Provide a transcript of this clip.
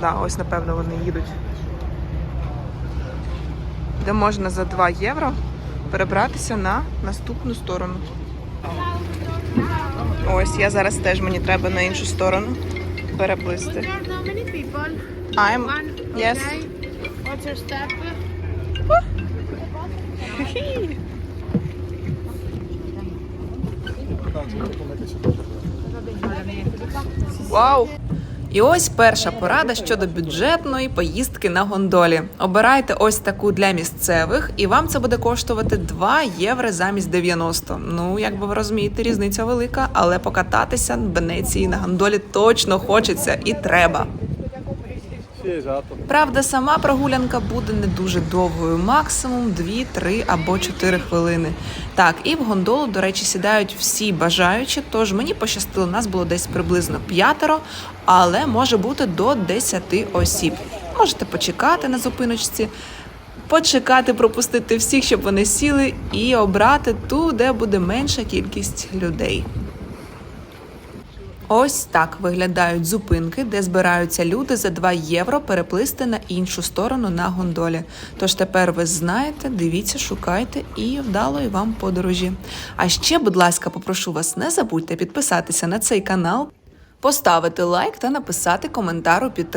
Да, ось, напевно, вони їдуть. Де можна за 2 євро перебратися на наступну сторону. Ось, я зараз теж мені треба на іншу сторону переплисти. I'm yes. okay. What's your step? Вау! І ось перша порада щодо бюджетної поїздки на гондолі. Обирайте ось таку для місцевих, і вам це буде коштувати 2 євро замість 90. Ну, як би ви розумієте, різниця велика, але покататися в Венеції на гондолі точно хочеться і треба. Правда, сама прогулянка буде не дуже довгою, максимум 2, 3 або 4 хвилини. Так, і в гондолу, до речі, сідають всі бажаючі, тож мені пощастило, нас було десь приблизно п'ятеро, але може бути до 10 осіб. Можете почекати на зупиночці, почекати, пропустити всіх, щоб вони сіли, і обрати ту, де буде менша кількість людей. Ось так виглядають зупинки, де збираються люди за 2 євро переплисти на іншу сторону на гондолі. Тож тепер ви знаєте, дивіться, шукайте і вдалої вам подорожі. А ще, будь ласка, попрошу вас, не забудьте підписатися на цей канал, поставити лайк та написати коментар у підтримку.